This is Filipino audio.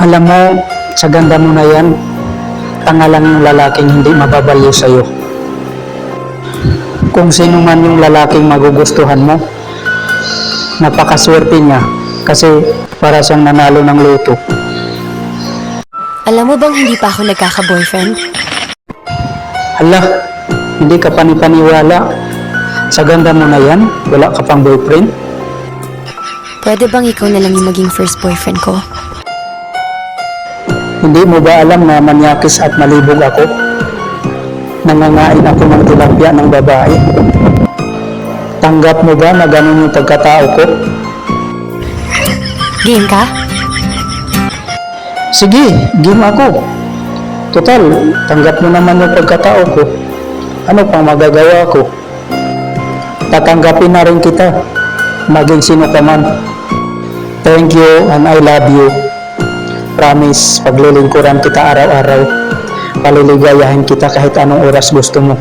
Alam mo, sa ganda mo na yan, tanga lang yung lalaking hindi mababaliw sa'yo. Kung sino man yung lalaking magugustuhan mo, napakaswerte niya kasi para siyang nanalo ng loto. Alam mo bang hindi pa ako nagkaka-boyfriend? Hala, hindi ka panipaniwala. Sa ganda mo na yan, wala ka pang boyfriend? Pwede bang ikaw na lang yung maging first boyfriend ko? Hindi mo ba alam na manyakis at malibog ako? Nangangain ako ng tilapia ng babae. Tanggap mo ba na ganun yung pagkatao ko? Game ka? Sige, game ako. Total, tanggap mo naman yung pagkatao ko. Ano pang magagawa ko? Tatanggapin na rin kita. Maging sino ka man. Thank you and I love you. Promise, paglilingkuran kita araw-araw. Paliligayahin kita kahit anong oras gusto mo.